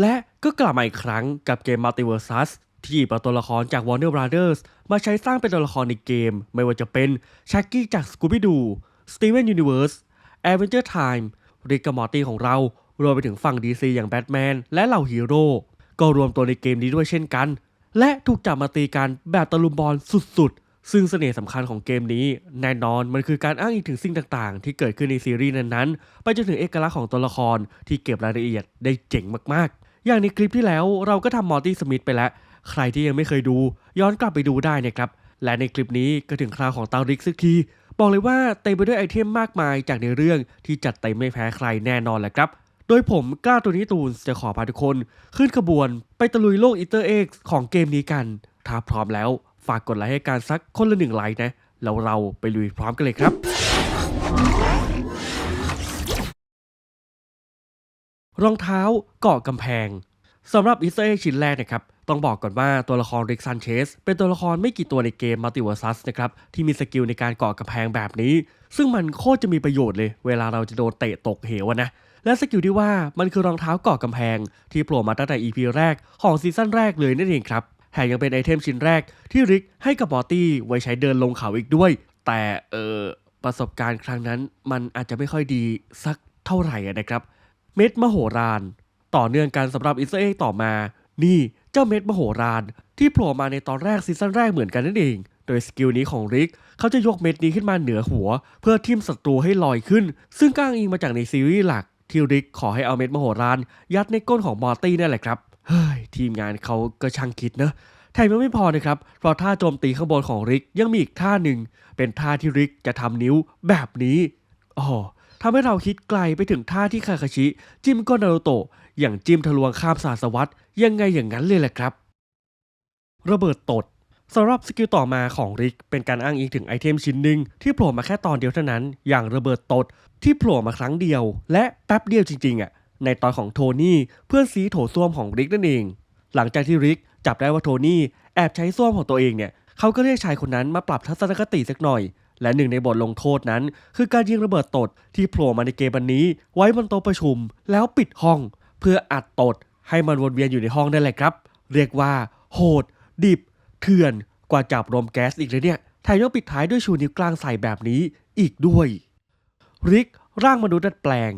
และก็กลับมาอีกครั้งกับเกม Multiversus ที่หยิบเอาตัวละครจาก Warner Brothers มาใช้สร้างเป็นตัวละครในเกม ไม่ว่าจะเป็นชักกี้จาก Scooby-Doo Steven Universe Avenger Time ริกกับมอร์ตี้ของเรา รวมไปถึงฝั่ง DC อย่างแบทแมนและเหล่าฮีโร่ก็รวมตัวในเกมนี้ด้วยเช่นกัน และถูกจับมาตีกันแบบตะลุมบอลสุดๆ ซึ่งเสน่ห์สำคัญของเกมนี้ แน่นอนมันคือการอ้างอิงถึงสิ่งต่างๆ ที่เกิดขึ้นในซีรีส์นั้นๆ ไปจนถึงเอกลักษณ์ของตัวละครที่เก็บรายละเอียดได้เจ๋งมากๆ อย่างในคลิปที่แล้วเราก็ทำมอร์ตี้สมิธไปแล้ว ใครที่ยังไม่เคยดู ย้อนกลับไปดูได้นะครับ และในคลิปนี้ก็ถึงคราวของตาริกสักที บอกเลยว่าเต็มไปด้วยไอเทมมากมายจากในเรื่องที่จัดเต็มไม่แพ้ใครแน่นอนแหละครับ โดยผมกล้าตัวนี้ตูนจะขอพาทุกคน ขึ้นขบวนไปตะลุยโลกอีเตอร์เอ็กซ์ของเกมนี้กัน ถ้าพร้อมแล้วฝากกดไลค์ให้การสักคนละหนึ่งไลค์นะแล้วเราไปลุยพร้อมกันเลยครับ รองเท้าเกาะกำแพงสำหรับอีสเตอร์เอ็กชิ้นแรกนะครับต้องบอกก่อนว่าตัวละครริกซันเชสเป็นตัวละครไม่กี่ตัวในเกม Multiversus นะครับที่มีสกิลในการเกาะกำแพงแบบนี้ ซึ่งมันโคตรจะมีประโยชน์เลย เวลาเราจะโดนเตะตกเหวนะและสกิลที่ว่ามันคือรองเท้าเกาะกำแพง ที่โผล่มาตั้งแต่ EP แรกของซีซั่นแรกเลยนั่นเองครับแถมยังเป็นไอเทมชิ้นแรกที่ริกให้กับมอตี้ไว้ใช้เดินลงเขาอีกด้วย แต่เออประสบการณ์ครั้งนั้นมันอาจจะไม่ค่อยดีสักเท่าไหร่นะครับ เม็ดมโหฬารต่อเนื่องกันสำหรับอิสราเอลต่อมา นี่เจ้าเม็ดมโหฬารที่โผล่มาในตอนแรกซีซั่นแรกเหมือนกันนั่นเอง โดยสกิลนี้ของริกเขาจะยกเม็ดนี้ขึ้นมาเหนือหัว เพื่อทิ่มศัตรูให้ลอยขึ้น ซึ่งก้างอิงมาจากในซีรีส์หลัก ที่ริกขอให้เอาเม็ดมโหฬารยัดในก้นของมอร์ตี้นั่นแหละครับเฮ้ยทีมงานเขาก็ช่างคิดเนอะแถมยังไม่พอนะครับ เพราะท่าโจมตีข้างบนของริกยังมีอีกท่าหนึ่ง เป็นท่าที่ริกจะทำนิ้วแบบนี้อ๋อ ทำให้เราคิดไกลไปถึงท่าที่คาคาชิ จิ้มก้นนารูโตะอย่างจิ้มทะลวงข้ามศาสวัตยังไงอย่างนั้นเลยแหละครับ ระเบิดตดสำหรับสกิลต่อมาของริกเป็นการอ้างอิงถึงไอเทมชิ้นหนึ่งที่โผล่มาแค่ตอนเดียวเท่านั้น อย่างระเบิดตดที่โผล่มาครั้งเดียว และแป๊บเดียวจริงๆอะในตอนของโทนี่เพื่อนซีโถส้วมของริกนั่นเอง หลังจากที่ริกจับได้ว่าโทนี่แอบใช้ส้วมของตัวเองเนี่ยเขาก็เรียกชายคนนั้นมาปรับทัศนคติสักหน่อย และหนึ่งในบทลงโทษนั้น คือการยิงระเบิดตดที่โผล่มาในเกมวันนี้ ไว้บนโต๊ะประชุม แล้วปิดห้อง เพื่ออัดตด ให้มันวนเวียนอยู่ในห้องนั่นแหละครับ เรียกว่า โหด ดิบ เถื่อนกว่าจับลมแก๊สอีกเลยเนี่ยแถมยังปิดท้ายด้วยชูนิ้วกลางใส่แบบนี้อีกด้วย ริกร่างมนุษย์ดัดแปลง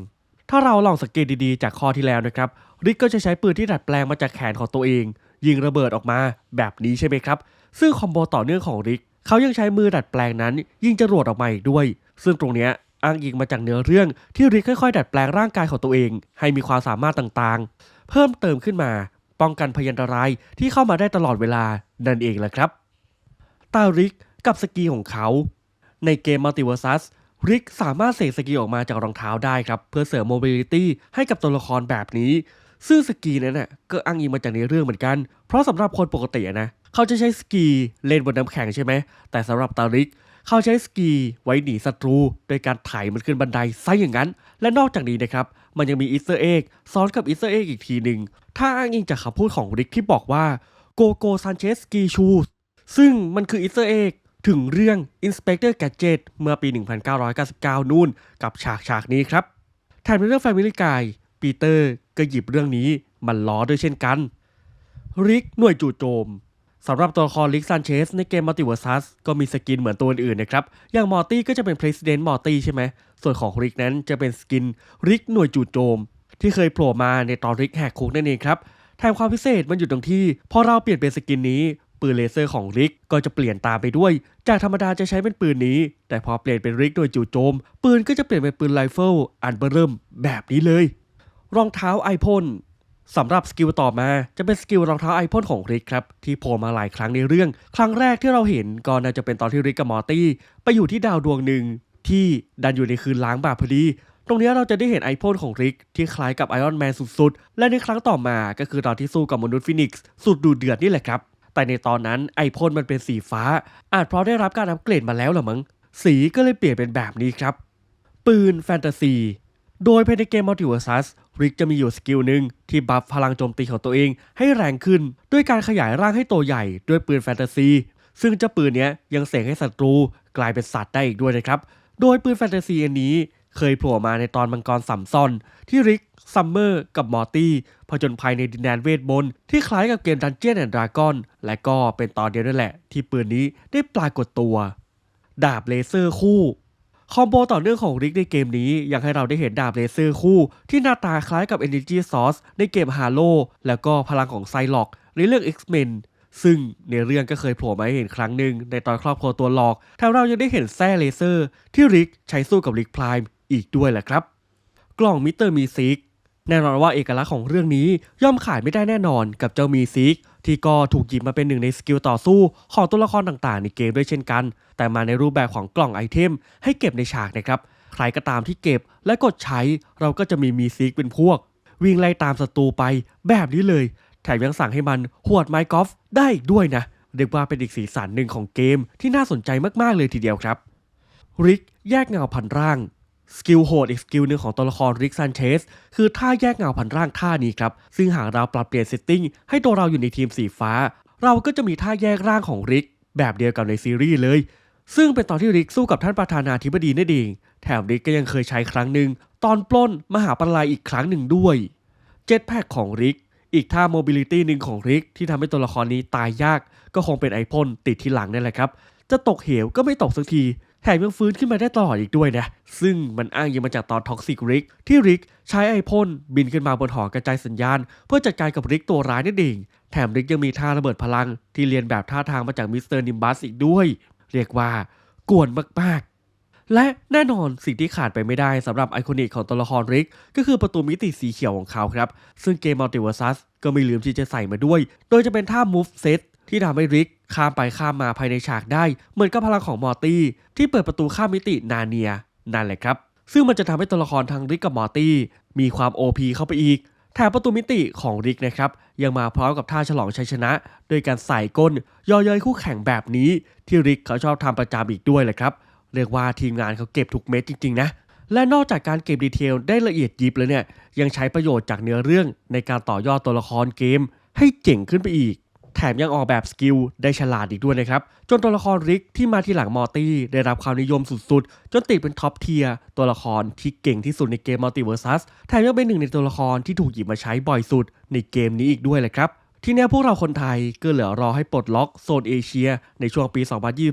ถ้าเราลองสังเกตดีๆ จากข้อที่แล้วนะครับ ริกก็จะใช้ปืนที่ดัดแปลงมาจากแขนของตัวเอง ยิงระเบิดออกมาแบบนี้ใช่ไหมครับ ซึ่งคอมโบต่อเนื่องของริก เขายังใช้มือดัดแปลงนั้น ยิงจรวดออกมาอีกด้วย ซึ่งตรงเนี้ยอ้างอิงมาจากเนื้อเรื่องที่ริกค่อยๆ ดัดแปลงร่างกายของตัวเอง ให้มีความสามารถต่างๆ เพิ่มเติมขึ้นมา ป้องกันพยันตรายที่เข้ามาได้ตลอดเวลานั่นเองแหละครับตาริกกับสกีของเขา ในเกม Multiversus ริกสามารถเสกสกีออกมาจากรองเท้าได้ครับเพื่อเสริม mobility ให้กับตัวละครแบบนี้ ซึ่งสกีนั้นน่ะก็อ้างอิงมาจากในเรื่องเหมือนกัน เพราะสำหรับคนปกตินะ เขาจะใช้สกีเล่นบนน้ำแข็งใช่ไหม แต่สำหรับตาริก เขาใช้สกีไว้หนีศัตรูโดยการไถมันขึ้นบันไดซะอย่างนั้น และนอกจากนี้นะครับ มันยังมีอีสเตอร์เอ็กซ้อนกับอีสเตอร์เอ็กอีกทีหนึ่ง ถ้าอ้างอิงจากคำพูดของริกที่บอกว่าโกโกซันเชสสกีชูซึ่งมันคืออีสเตอร์เอ็กถึงเรื่อง Inspector Gadget เมื่อปี 1999 นู่นกับฉากฉากนี้ครับแถมในเรื่อง Family Guy ปีเตอร์ก็หยิบเรื่องนี้มันล้อด้วยเช่นกัน ริกหน่วยจู่โจม สำหรับตัวละครริกซันเชสในเกม Multiversus ก็มีสกินเหมือนตัวอื่นๆนะครับ อย่างมอร์ตี้ก็จะเป็น President มอร์ตี้ใช่ไหม ส่วนของริกนั้นจะเป็นสกินริกหน่วยจู่โจม ที่เคยโผล่มาในตอนริกแหกคุกนั่นเองครับแถมความพิเศษมันอยู่ตรงที่ พอเราเปลี่ยนเป็นสกินนี้ปืนเลเซอร์ของริกก็จะเปลี่ยนตามไปด้วย จากธรรมดาจะใช้เป็นปืนนี้ แต่พอเปลี่ยนเป็นริกโดยจู่โจม ปืนก็จะเปลี่ยนเป็นปืนไรเฟิลอันเบอร์เริ่มแบบนี้เลย รองเท้าไอพ่น สำหรับสกิลต่อมาจะเป็นสกิลรองเท้าไอพ่นของริกครับ ที่โผล่มาหลายครั้งในเรื่อง ครั้งแรกที่เราเห็นก็น่าจะเป็นตอนที่ริกกับมอร์ตี้ ไปอยู่ที่ดาวดวงหนึ่ง ที่ดันอยู่ในคืนล้างบาปพอดี ตรงนี้เราจะได้เห็นไอพ่นของริก ที่คล้ายกับไอออนแมนสุดๆ และในครั้งต่อมาก็คือตอนที่สู้กับมนุษย์ฟินิกซ์สุดดูเดือดนี่แหละครับ แต่ในตอนนั้นไอพ่นมันเป็นสีฟ้า อาจเพราะได้รับการอัปเกรดมาแล้วหรือมั้งสีก็เลยเปลี่ยนเป็นแบบนี้ครับ ปืนแฟนตาซีโดยภายในเกม Multiversus ริ ริกจะมีอยู่สกิลหนึ่งที่บัฟพลังโจมตีของตัวเองให้แรงขึ้น ด้วยการขยายร่างให้โตใหญ่ด้วยปืนแฟนตาซี ซึ่งเจ้าปืนนี้ยยังเสกให้ศัตรูกลายเป็นสัตว์ได้อีกด้วยนะครับ โดยปืนแฟนตาซีอันนี้เคยโผล่มาในตอนมังกรสัมซอน ที่ริก ซัมเมอร์ กับมอร์ตี้ผจญภัยในดินแดนเวทมนต์ที่คล้ายกับเกมดันเจียนแอนด์ดราก้อนและก็เป็นตอนเดียวนั่นแหละ ที่ปืนนี้ได้ปรากฏตัว ดาบเลเซอร์คู่ คอมโบต่อเนื่องของริกในเกมนี้ยังให้เราได้เห็นดาบเลเซอร์คู่ ที่หน้าตาคล้ายกับ Energy Source ในเกม Halo แล้วก็พลังของไซล็อกในเรื่อง X-Men ซึ่งในเรื่องก็เคยโผล่มาให้เห็นครั้งหนึ่งในตอนครอบครัวตัวหลอกแถมเรายังได้เห็นแส้เลเซอร์ ที่ริกใช้สู้กับริกพลายอีกด้วยแหละครับ กล่องมิเตอร์มีซิกแน่นอนว่าเอกลักษณ์ของเรื่องนี้ย่อมขายไม่ได้แน่นอนกับเจ้ามีซิก ที่ก็ถูกหยิบมาเป็นหนึ่งในสกิลต่อสู้ของตัวละครต่างๆ ในเกมด้วยเช่นกัน แต่มาในรูปแบบของกล่องไอเทม ให้เก็บในฉากนะครับ ใครก็ตามที่เก็บและกดใช้เราก็จะมีมีซิกเป็นพวก วิ่งไล่ตามศัตรูไปแบบนี้เลย แถมยังสั่งให้มันหวดไมค์กอล์ฟได้อีกด้วยนะเรียกว่าเป็นอีกสีสันหนึ่งของเกมที่น่าสนใจมากๆเลยทีเดียวครับริกแยกเงาพันร่าง สกิลโหดอีกสกิลหนึ่งของตัวละครริกซันเชสคือท่าแยกเงาพันร่างท่านี้ครับ ซึ่งหากเราปรับเปลี่ยนเซตติ้งให้ตัวเราอยู่ในทีมสีฟ้า เราก็จะมีท่าแยกร่างของริก แบบเดียวกับในซีรีส์เลย ซึ่งเป็นตอนที่ริกสู้กับท่านประธานาธิบดีนั่นเอง แถมริกก็ยังเคยใช้ครั้งหนึ่งตอนปล้นมหาปลายอีกครั้งหนึ่งด้วยเจ็ตแพ็กของริกอีกท่าโมบิลิตี้หนึ่งของริกที่ทำให้ตัวละครนี้ตายยาก ก็คงเป็นไอพ่นติดที่หลังนั่นแหละครับ จะตกเหวก็ไม่ตกสักที แถมยังฟื้นขึ้นมาได้ตลอดอีกด้วยนะ ซึ่งมันอ้างยิงมาจากตอนท็อกซิกริก ที่ริกใช้ไอพ่นบินขึ้นมาบนหอกระจายสัญญาณ เพื่อจัดการกับริกตัวร้ายนั่นเอง แถมริกยังมีท่าระเบิดพลัง ที่เรียนแบบท่าทางมาจากมิสเตอร์นิมบัสอีกด้วย เรียกว่ากวนมากๆ และแน่นอนสิ่งที่ขาดไปไม่ได้สำหรับไอคอนิกของตัวละครริก ก็คือประตูมิติสีเขียวของเขาครับ ซึ่งเกมมัลติเวอร์ซัสก็ไม่ลืมที่จะใส่มาด้วย โดยจะเป็นท่า move set ที่ทำให้ริกข้ามไปข้ามมาภายในฉากได้ เหมือนกับพลังของมอร์ตี้ที่เปิดประตูข้ามมิตินาเนียนั่นแหละครับ ซึ่งมันจะทำให้ตัวละครทางริกกับมอร์ตี้มีความ OP เข้าไปอีกแถมประตูมิติของริกนะครับยังมาพร้อมกับท่าฉลองชัยชนะ โดยการใส่ก้นย่อเย้ยคู่แข่งแบบนี้ ที่ริกเขาชอบทำประจำอีกด้วยแหละครับ เรียกว่าทีมงานเขาเก็บทุกเม็ดจริงๆนะและนอกจากการเก็บดีเทลได้ละเอียดยิบแล้วเนี่ยยังใช้ประโยชน์จากเนื้อเรื่องในการต่อยอดตัวละครเกมให้เจ๋งขึ้นไปอีก แถมยังออกแบบสกิลได้ฉลาดอีกด้วยนะครับ จนตัวละครริกที่มาทีหลังมอร์ตี้ได้รับความนิยมสุดๆ จนติดเป็นท็อปเทียร์ตัวละครที่เก่งที่สุดในเกมมัลติเวอร์ซัสแถมยังเป็นหนึ่งในตัวละครที่ถูกหยิบมาใช้บ่อยสุดในเกมนี้อีกด้วยแหละครับทีนี้พวกเราคนไทยก็เหลือรอให้ปลดล็อกโซนเอเชีย ในช่วงปี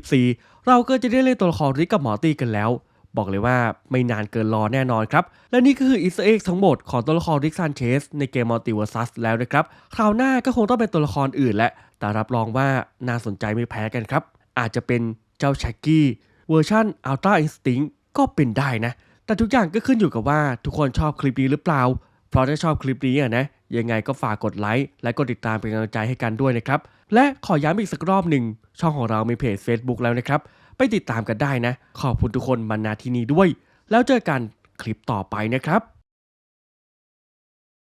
2024 เราก็จะได้เล่นตัวละครริกกับมอร์ตี้กันแล้ว บอกเลยว่าไม่นานเกินรอแน่นอนครับ และนี่ก็คืออีสเอ็กทั้งหมดของตัวละครริกซันเชสในเกมมัลติเวอร์ซัสแล้วนะครับ คราวหน้าก็คงต้องเป็นตัวละครอื่นแหละแต่รับรองว่าน่าสนใจไม่แพ้กันครับ อาจจะเป็นเจ้าแช็กกี้เวอร์ชันอัลต a าอินสติ้งก็เป็นได้นะ แต่ทุกอย่างก็ขึ้นอยู่กับว่าทุกคนชอบคลิปนี้หรือเปล่า เพราะถ้าชอบคลิปนี้อะนะยังไงก็ฝากกดไลค์และกดติดตามเป็นกำลังใจให้กันด้วยนะครับ และขอย้ำอีกสักรอบหนึ่งช่องของเรามีเพจ Facebook แล้วนะครับ ไปติดตามกันได้นะ ขอบคุณทุกคนมาณที่นี้ด้วย แล้วเจอกันคลิปต่อไปนะครับ